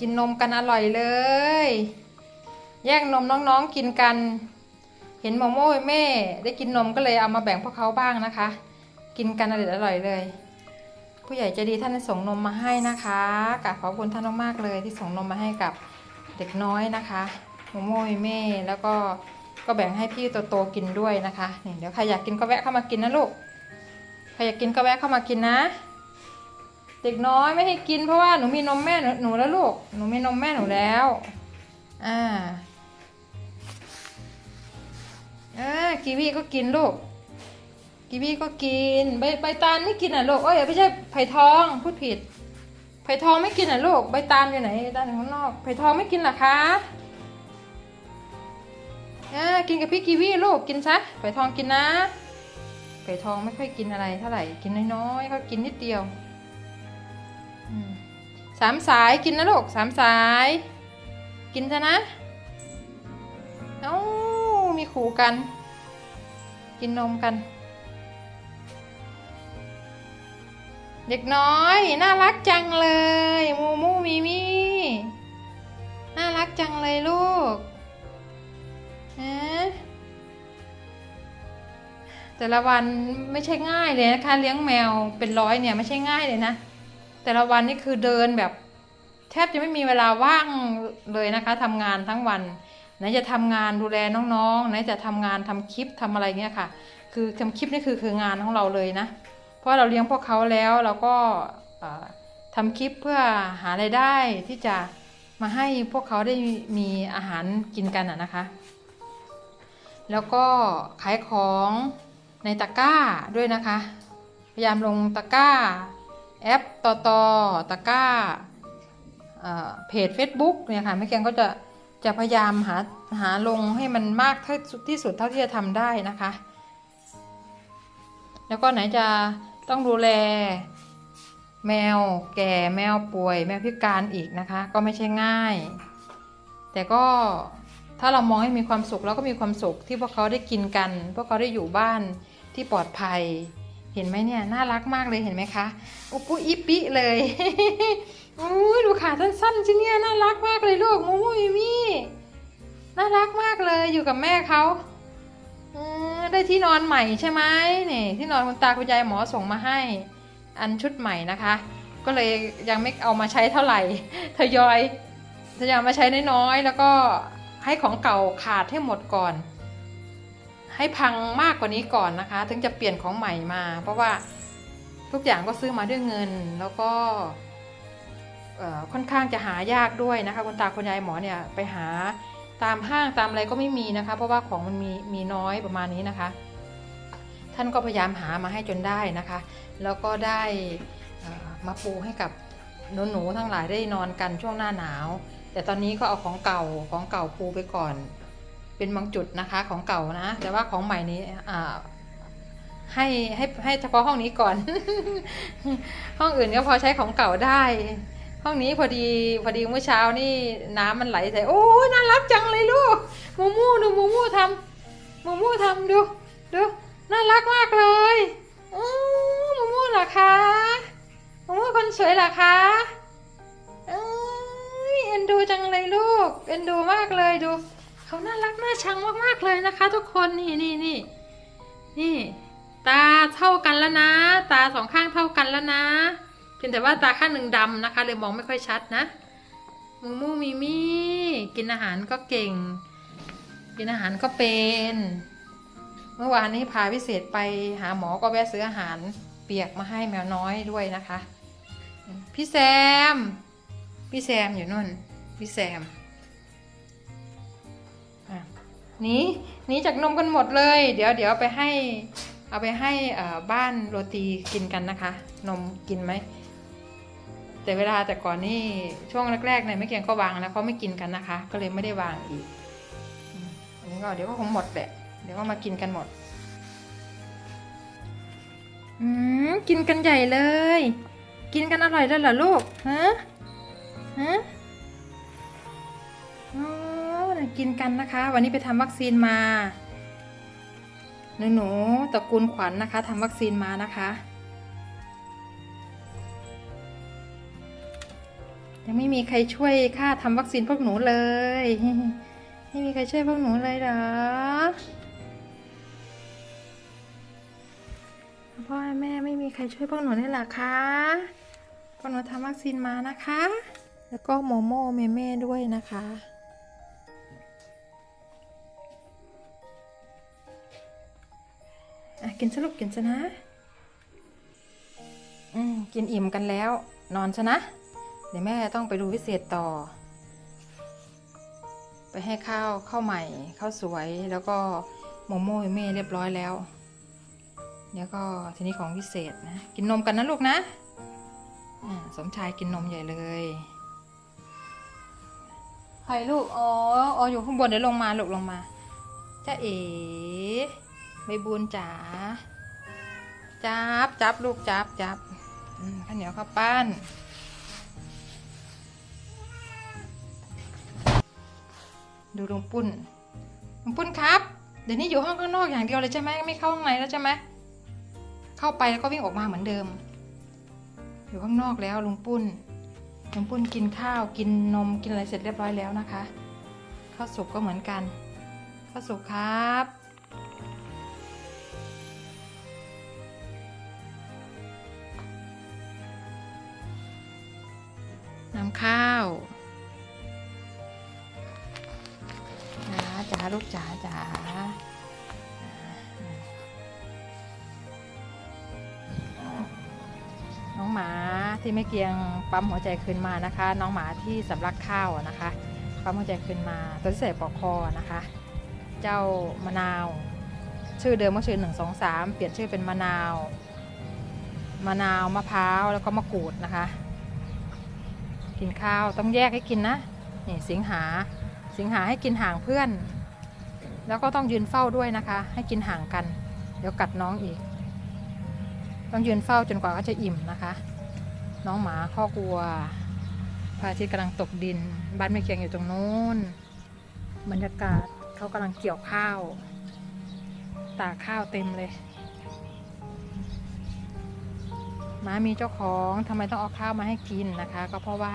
กินนมกันอร่อยเลย แย่งนมน้องๆกินกัน เห็นโมโม่แม่ ได้กินนมก็เลยเอามาแบ่งพวกเขาบ้างนะคะ กินกันอร่อยอร่อยเลย ผู้ใหญ่ใจดีท่านส่งนมมาให้นะคะกราบขอบคุณท่านมากๆเลยที่ส่งนมมาให้กับเด็กน้อยนะคะโมโม่แม่แล้วก็ก็แบ่งให้พี่โตๆกินด้วยนะคะนี่เดี๋ยวใครอยากกินก็แวะเข้ามากินนะลูกใครอยากกินก็แวะเข้ามากินนะ เด็กน้อยไม่ให้กินเพราะว่าหนูมีนมแม่หนูหนูแล้วลูก หนูมีนมแม่หนูแล้ว อ่าเออกีวีก็กินลูก กีวีก็กิน ใบใบตาลไม่กินอะลูกเอ้ยไม่ใช่ไผ่ทองพูดผิด ไผ่ทองไม่กินอะลูก ใบตาลอยู่ไหนตาลอยู่ข้างนอก ไผ่ทองไม่กินหรอคะอ่ากินกับพี่กีวีลูกกินซะ ไผ่ทองกินนะ ไผ่ทองไม่ค่อยกินอะไรเท่าไหร่ กินน้อยๆเขากินนิดเดียวามสายกินนะลูกสามสาย กินซะนะ เอ้า มีขู่กัน กินนมกัน เด็กน้อย น่ารักจังเลย มูมูมีมีน่ารักจังเลยลูกฮะแต่ละวันไม่ใช่ง่ายเลยนะคะ เลี้ยงแมวเป็นร้อยเนี่ย ไม่ใช่ง่ายเลยนะ แต่ละวันนี่คือเดินแบบ แทบจะไม่มีเวลาว่างเลยนะคะทำงานทั้งวันไหนจะทำงานดูแลน้องๆไหนจะทำงานทำคลิปทำอะไรเงี้ยค่ะ คือทำคลิปนี่คือคืองานของเราเลยนะ เพราะเราเลี้ยงพวกเขาแล้วเราก็ทำคลิปเพื่อหารายได้ที่จะมาให้พวกเขาได้มีอาหารกินกันอะนะคะ แล้วก็ขายของในตะกร้าด้วยนะคะ พยายามลงตะกร้า แอปต่อต่อตะก้าเพจ Facebook เนี่ยค่ะแม่แกงก็จะจะพยายามหาหาลงให้มันมากที่สุดเท่าที่จะทำได้นะคะ แล้วก็ไหนจะต้องดูแลแมวแก่แมวป่วย แมวพิการอีกนะคะ ก็ไม่ใช่ง่าย แต่ก็ถ้าเรามองให้มีความสุขแล้วก็มีความสุขที่พวกเขาได้กินกัน พวกเขาได้อยู่บ้านที่ปลอดภัย เห็นไหมเนี่ยน่ารักมากเลยเห็นไหมคะอุปุอิปิเลยอุ้ยดูขาสั้นๆสิเนี่ยน่ารักมากเลยลูกมูมูมิมี่น่ารักมากเลยอยู่กับแม่เขาอได้ที่นอนใหม่ใช่ไหมนี่ที่นอนคุณตาคุณยายหมอส่งมาให้ อันชุดใหม่นะคะ ก็เลยยังไม่เอามาใช้เท่าไหร่ทยอยทยอยมาใช้น้อยๆแล้วก็ให้ของเก่าขาดให้หมดก่อน ให้พังมากกว่านี้ก่อนนะคะ ถึงจะเปลี่ยนของใหม่มา เพราะว่าทุกอย่างก็ซื้อมาด้วยเงินแล้วก็ค่อนข้างจะหายากด้วยนะคะคุณตาคุณยายหมอเนี่ยไปหาตามห้างตามอะไรก็ไม่มีนะคะ เพราะว่าของมันมีมีน้อยประมาณนี้นะคะ ท่านก็พยายามหามาให้จนได้นะคะ แล้วก็ได้มาปูให้กับหนูๆทั้งหลายได้นอนกันช่วงหน้าหนาว แต่ตอนนี้ก็เอาของเก่าของเก่าปูไปก่อน เป็นบางจุดนะคะของเก่านะ แต่ว่าของใหม่นี้อ่าให้ให้ให้เฉพาะห้องนี้ก่อน ห้องอื่นก็พอใช้ของเก่าได้ ห้องนี้พอดีพอดีเมื่อเช้านี่น้ำมันไหลใส่โอ้น่ารักจังเลยลูกมูมูดูมูมูทำมูมูทำดูดูน่ารักมากเลยอู้มูมูเหรอคะมูมูคนสวยเหรอคะเอ็นดูจังเลยลูก เอ็นดูมากเลยดู เขาน่ารักน่าชังมากๆเลยนะคะ ทุกคนนี่นี่นี่นี่ตาเท่ากันแล้วนะ ตาสองข้างเท่ากันแล้วนะเพียงแต่ว่าตาข้างหนึ่งดำนะคะเลยมองไม่ค่อยชัดนะมูมูมิมี่กินอาหารก็เก่ง กินอาหารก็เป็น เมื่อวานนี้พาพิเศษไปหาหมอก็แวะซื้ออาหารเปียกมาให้แมวน้อยด้วยนะคะ พี่แซม พี่แซมอยู่นู่น พี่แซม หนีหนีจากนมกันหมดเลย เดี๋ยวเดี๋ยวไปให้เอาไปให้บ้านโรตีกินกันนะคะ นมกินไหมแต่เวลาแต่ก่อนนี่ช่วงแรกๆเนี่ยไม่เกียงก็วางแล้วเขาไม่กินกันนะคะ ก็เลยไม่ได้วางอีกอันนี้ก็เดี๋ยวก็คงหมดแหละเดี๋ยวก็มากินกันหมดอืมกินกันใหญ่เลย กินกันอร่อยแล้วเหรอลูกฮะฮะอ๋อน่ะ กินกันนะคะ วันนี้ไปทำวัคซีนมาหนูหนูตระกูลขวัญนนะคะทำวัคซีนมานะคะ ยังไม่มีใครช่วยค่าทำวัคซีนพวกหนูเลย ไม่มีใครช่วยพวกหนูเลยเหรอพ่อแม่ไม่มีใครช่วยพวกหนูเลยเหรอคะพวกหนูทำวัคซีนมานะคะ แล้วก็โมโม่เมเม่ด้วยนะคะ กินสรุปกินซะนะ อืม กินอิ่มกันแล้ว นอนซะนะ เดี๋ยวแม่ต้องไปดูพิเศษต่อ ไปให้ข้าวข้าวใหม่ข้าวสวยแล้วก็โมโม่เม่เรียบร้อยแล้วเดี๋ยวก็ทีนี้ของพิเศษนะ กินนมกันนะลูกนะอ่าสมชายกินนมใหญ่เลยใครลูก อ๋อ อ๋อ อยู่ข้างบนเดี๋ยวลงมาลูกลงมาจ้าเอ๋ ใบบุญจ๋าจับจับลูกจับจับข้าวเหนียวข้าวปั้นดูลุงปุ้นลุงปุ้นครับ เดี๋ยวนี้อยู่ห้องข้างนอกอย่างเดียวเลยใช่ไหมไม่เข้าข้างในแล้วใช่ไหมเข้าไปแล้วก็วิ่งออกมาเหมือนเดิม อยู่ข้างนอกแล้วลุงปุ้นลุงปุ้นกินข้าวกินนมกินอะไรเสร็จเรียบร้อยแล้วนะคะข้าวสุกก็เหมือนกันข้าวสุกครับำข้าวจ๋าจ๋าลูกจ๋าจ๋าน้องหมาที่ไม่เกียงปั๊มหัวใจคืนมานะคะ น้องหมาที่สำลักข้าวนะคะปั๊มหัวใจคืนมาตัวที่ใส่ปลอกคอนะคะ เจ้ามะนาว ชื่อเดิมก็ชื่อหนึ่งสองสามเปลี่ยนชื่อเป็นมะนาวมะนาวมะพร้าวแล้วก็มะกรูดนะคะ กินข้าวต้องแยกให้กินนะนี่สิงหาสิงหาให้กินห่างเพื่อน แล้วก็ต้องยืนเฝ้าด้วยนะคะ ให้กินห่างกัน เดี๋ยวกัดน้องอีก ต้องยืนเฝ้าจนกว่าเขาจะอิ่มนะคะ น้องหมาข้อกลัวพระอาทิตย์กำลังตกดิน บ้านไม่เคียงอยู่ตรงนู้นบรรยากาศเขากำลังเกี่ยวข้าว ตาข้าวเต็มเลย มามีเจ้าของทำไมต้องเอาข้าวมาให้กินนะคะ ก็เพราะว่า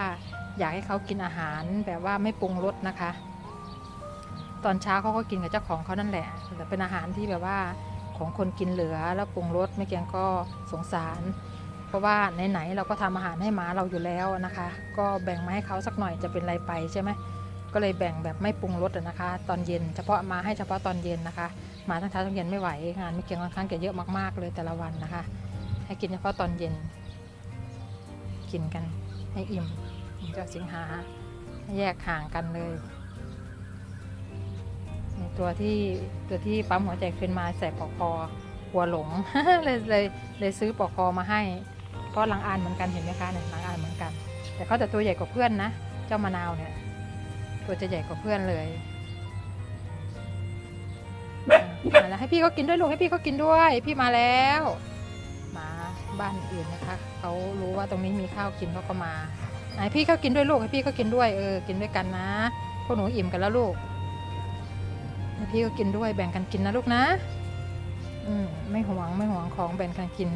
อยากให้เขากินอาหารแบบว่าไม่ปรุงรสนะคะ ตอนเช้าเขาก็กินกับเจ้าของเขานั่นแหละแต่เป็นอาหารที่แบบว่าของคนกินเหลือแล้วปรุงรสไม่เกียงก็สงสาร เพราะว่าไหนๆเราก็ทำอาหารให้หมาเราอยู่แล้วนะคะ ก็แบ่งมาให้เขาสักหน่อยจะเป็นไรไปใช่ไหมก็เลยแบ่งแบบไม่ปรุงรสนะคะ ตอนเย็นเฉพาะมาให้เฉพาะตอนเย็นนะคะ มาทั้งเช้าทั้งเย็นไม่ไหวงานไม่เกียงค่อนข้างจะเยอะมากๆเลยแต่ละวันนะคะ ให้กินเฉพาะตอนเย็น กินกันให้อิ่มเจ้าสิงหาให้แยกห่างกันเลยในตัวที่ตัวที่ปั๊มหัวใจขึ้นมาใส่ปอกคอหัวหลงเลยเลยเลยซื้อปอกคอมาให้ เพราะหลังอานเหมือนกันเห็นไหมคะเนี่ยหลังอานเหมือนกัน แต่เขาแต่ตัวใหญ่กว่าเพื่อนนะเจ้ามะนาวเนี่ย ตัวจะใหญ่กว่าเพื่อนเลยอะมาแล้วให้พี่เขากินด้วยลูกให้พี่เขากินด้วย พี่มาแล้วหมา บ้านอื่นนะคะเขารู้ว่าตรงนี้มีข้าวกินเขาก็มาไห้พี่เขากินด้วยลูกให้พี่ก็กินด้วยเออกินด้วยกันนะพวกหนูอิ่มกันแล้วลูกให้พี่ก็กินด้วยแบ่งกันกินนะลูกนะ อืมไม่หวงไม่หวงของแบ่งกันกิน